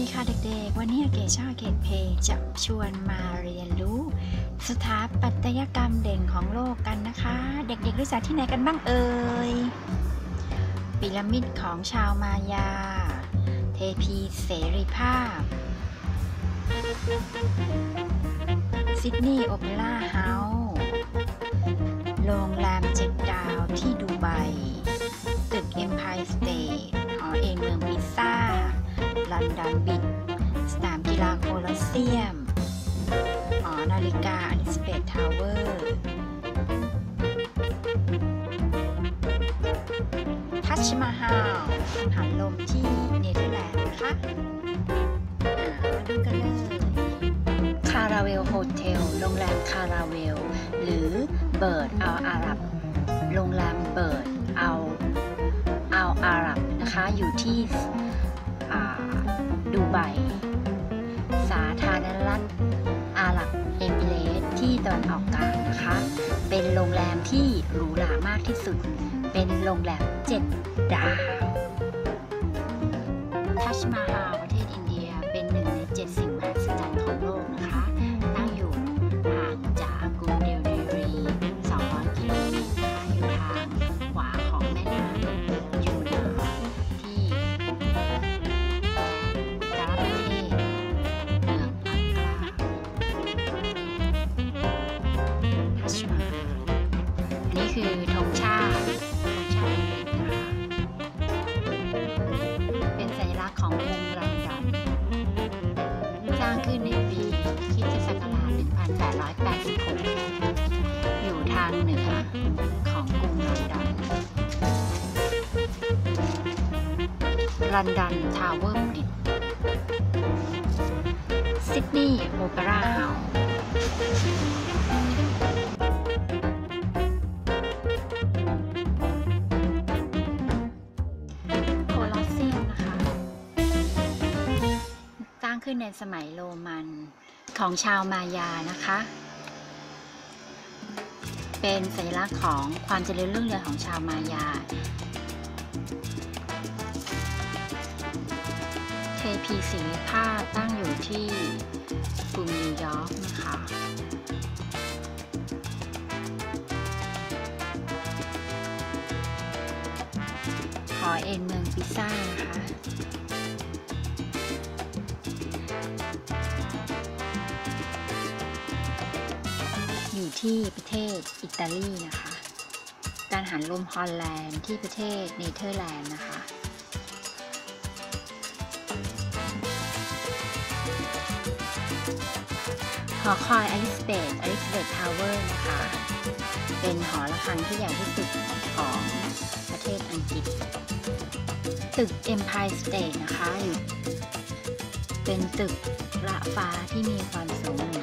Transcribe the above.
ดีค่ะเด็กๆ วันนี้เกช่าเกตเพจะชวนมาเรียนรู้ สถาปัตยกรรมเด่นของโลกกันนะคะ เด็กๆรู้จักที่ไหนกันบ้างเอ่ย ปิรามิดของชาวมายา เทพีเสรีภาพ ซิดนีย์โอเปร่าเฮาส์ โรง ซียม หอนาฬิกาอลิซาเบธทาวเวอร์ ทัชมาฮาลหันลมที่เนเธอร์แลนด์นะคะอ่ามาดูกันเลยคาราเวลโฮเทล โรงแรมคาราเวล หรือเบิร์ดอัลอาหรับ โรงแรมเบิร์ดอัลอัลอาหรับนะคะ อยู่ที่อ่าดูไบสาธ ที่ตะวันออกกลางนะคะ เป็นโรงแรมที่หรูหรามากที่สุด เป็นโรงแรมเจ็ดดาวทัชมาฮาลประเทศอินเดียเป็นหนึ่งในเจ็ดสิ่ง คือธงชาติธงชาติอังกฤษนะคะเป็นสัญลักษณ์ของกรุงลอนดอนสร้างขึ้นในปีคริสตศักราช1886 อยู่ทางเหนือของกรุงลอนดอนลอนดอนทาวเวอร์บริดซิดนีย์โอเปร่าเฮาส์างขึ้นในสมัยโรมันของชาวมายานะคะ เป็นสัญลักษณ์ของความเจริญรุ่งเรืองของชาวมายา เทพีศรีภาพตั้งอยู่ที่กรุงนิวยอร์กนะคะหอเอ็นเมืองพิซ่านะคะ ที่ประเทศอิตาลีนะคะ การหันลมฮอลแลนด์ที่ประเทศเนเธอร์แลนด์นะคะหอคอยอลิซเบธอลิซเบธทาวเวอร์นะคะ เป็นหอระฆังที่ใหญ่ที่สุดของประเทศอังกฤษ ตึก Empire State นะคะ เป็นตึกระฟ้าที่มีความสูง